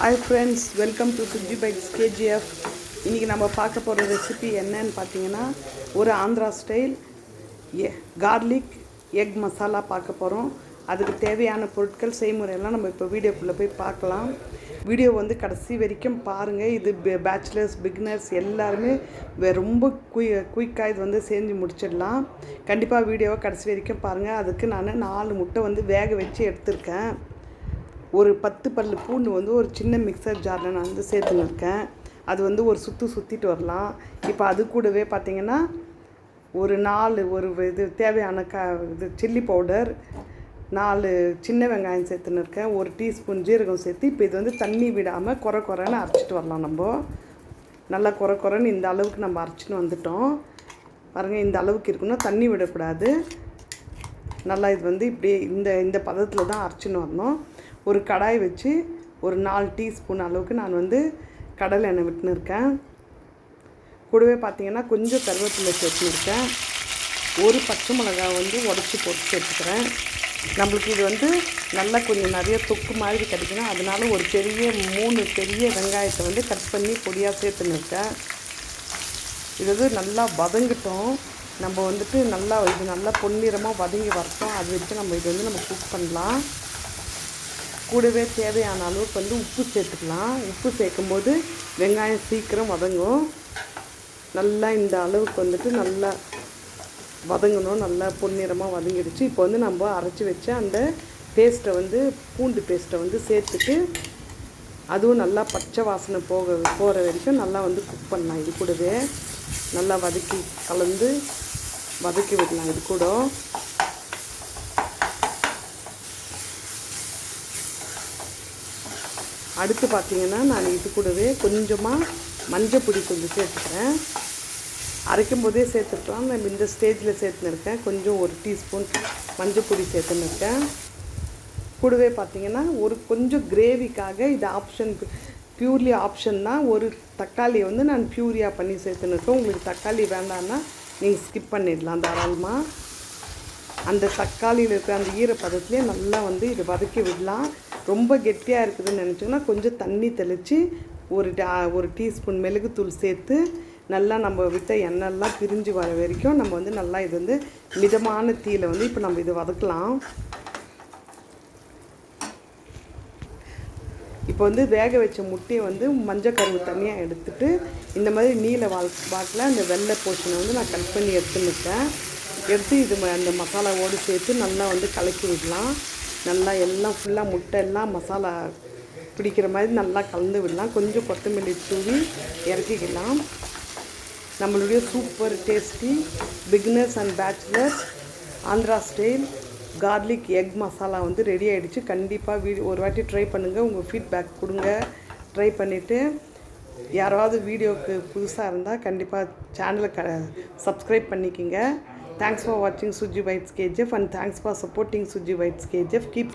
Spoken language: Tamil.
ஹாய் ஃப்ரெண்ட்ஸ் வெல்கம் டு குஜி பைக்ஸ் கேஜிஎஃப் இன்றைக்கி நம்ம பார்க்க போகிற ரெசிபி என்னன்னு பார்த்தீங்கன்னா ஒரு Andhra style a garlic egg masala பார்க்க போகிறோம் அதுக்கு தேவையான பொருட்கள் செய்முறையெல்லாம் நம்ம இப்போ வீடியோக்குள்ளே போய் பார்க்கலாம். வீடியோ வந்து கடைசி வரைக்கும் பாருங்கள் இது பேச்சுலர்ஸ் பிகினர்ஸ் எல்லாருமே ரொம்ப குய் குயிக்காக இது வந்து செஞ்சு முடிச்சிடலாம். கண்டிப்பாக வீடியோவை கடைசி வரைக்கும் பாருங்கள் அதுக்கு நான் நாலு முட்டை வந்து வேக வச்சு எடுத்திருக்கேன். ஒரு பத்து பல்லு பூண்டு வந்து ஒரு சின்ன மிக்சர் ஜாரில் நான் வந்து சேர்த்துன்னு இருக்கேன். அது வந்து ஒரு சுற்று சுற்றிட்டு வரலாம். இப்போ அது கூடவே பார்த்தீங்கன்னா ஒரு நாலு ஒரு இது தேவையான க இது சில்லி பவுடர் நாலு சின்ன வெங்காயம் சேர்த்துன்னு இருக்கேன். ஒரு டீஸ்பூன் ஜீரகம் சேர்த்து இப்போ இது வந்து தண்ணி விடாமல் குறை குறைன்னு அரைச்சிட்டு வரலாம் நம்ம. நல்லா குறை குறைன்னு இந்த அளவுக்கு நம்ம அரைச்சின்னு வந்துட்டோம். பாருங்கள் இந்த அளவுக்கு இருக்குன்னா தண்ணி விடக்கூடாது. நல்லா இது வந்து இப்படி இந்த இந்த பதத்தில் தான் அரைச்சின்னு வரணும். ஒரு கடாய் வச்சு ஒரு நாலு டீஸ்பூன் அளவுக்கு நான் வந்து கடலை எண்ணெய் விட்டுன்னு இருக்கேன் கூடவே பார்த்தீங்கன்னா கொஞ்சம் கருவேப்பிலை சேர்த்துருக்கேன் ஒரு பச்சை மிளகாய் வந்து உடச்சி போட்டு சேர்த்துக்கிறேன். நம்மளுக்கு இது வந்து நல்லா கொஞ்சம் நிறைய தொக்கு மாதிரி கிடைக்கணும் அதனால ஒரு பெரிய மூணு பெரிய வெங்காயத்தை வந்து கட் பண்ணி பொடியாக சேர்த்துன்னு இருக்கேன் இது வந்து நல்லா வதங்கிட்டோம். நம்ம வந்துட்டு நல்லா இது நல்லா பொன்னிறமாக வதங்கி வரட்டும். அது வச்சு நம்ம இது வந்து நம்ம குக் பண்ணலாம். கூடவே தேவையான அளவுக்கு வந்து உப்பு சேர்த்துக்கலாம். உப்பு சேர்க்கும்போது வெங்காயம் சீக்கிரம் வதங்கும். நல்லா இந்த அளவுக்கு வந்துட்டு நல்லா வதங்கணும். நல்லா பொன்னிறமாக வதங்கிடுச்சு. இப்போ வந்து நம்ம அரைச்சி வச்ச அந்த பேஸ்ட்டை வந்து பூண்டு பேஸ்ட்டை வந்து சேர்த்துட்டு அதுவும் நல்லா பச்சை வாசனை போக போகிற வரைக்கும் நல்லா வந்து குக் பண்ணலாம். இது கூடவே நல்லா வதக்கி கலந்து வதக்கி விடலாம். இது கூட அடுத்து பார்த்தீங்கன்னா நான் இது கூடவே கொஞ்சமாக மஞ்சள் பொடி கொஞ்சம் சேர்த்துக்கிறேன். அரைக்கும் போதே சேர்த்துக்கலாம். நான் இந்த ஸ்டேஜில் சேர்த்துன்னு இருக்கேன். கொஞ்சம் ஒரு டீஸ்பூன் மஞ்சள் பொடி சேர்த்துன்னு இருக்கேன். கூடவே பார்த்தீங்கன்னா ஒரு கொஞ்சம் கிரேவிக்காக இது ஆப்ஷன் பியூர்லி ஆப்ஷன் தான். ஒரு தக்காளியை வந்து நான் பியூரியாக பண்ணி சேர்த்துன்னு உங்களுக்கு தக்காளி வேண்டாம்னா நீங்கள் ஸ்கிப் பண்ணிடலாம் தாராளமாக அந்த தக்காளியில் இருக்கிற அந்த ஈரப்பதத்துலேயே நல்லா வந்து இது வதக்கி விடலாம். ரொம்ப கெட்டியாக இருக்குதுன்னு நினச்சிங்கன்னா கொஞ்சம் தண்ணி தெளித்து ஒரு ஒரு டீஸ்பூன் மிளகுத்தூள் சேர்த்து நல்லா நம்ம விட்ட எண்ணெய்லாம் பிரிஞ்சு வர வரைக்கும் நம்ம வந்து நல்லா இது வந்து மிதமான தீயில் வந்து இப்போ நம்ம இதை வதக்கலாம். இப்போ வந்து வேக வச்ச முட்டையை வந்து மஞ்சள் கருவு தனியாக எடுத்துட்டு இந்த மாதிரி நீல வால் பாட்டில் அந்த வெள்ளை போர்ஷனை வந்து நான் கட் பண்ணி எடுத்துன்னு எடுத்து இது அந்த மசாலாவோடு சேர்த்து நல்லா வந்து கலக்கி விடலாம். நல்லா எல்லாம் ஃபுல்லாக முட்டை எல்லாம் மசாலா பிடிக்கிற மாதிரி நல்லா கலந்து விடலாம். கொஞ்சம் கொத்தமல்லி தூவி இறக்கிக்கலாம். நம்மளுடைய super tasty beginners and bachelors Andhra style garlic egg masala வந்து ரெடி ஆகிடுச்சு கண்டிப்பாக வீடியோ ஒரு வாட்டி ட்ரை பண்ணுங்கள் உங்கள் ஃபீட்பேக் கொடுங்க. ட்ரை பண்ணிவிட்டு யாராவது வீடியோவுக்கு புதுசாக இருந்தால் கண்டிப்பாக சேனலை க சப்ஸ்கிரைப் பண்ணிக்கிங்க. Thanks for watching Suji Bites KGF and thanks for supporting Suji Bites KGF. Keep, keep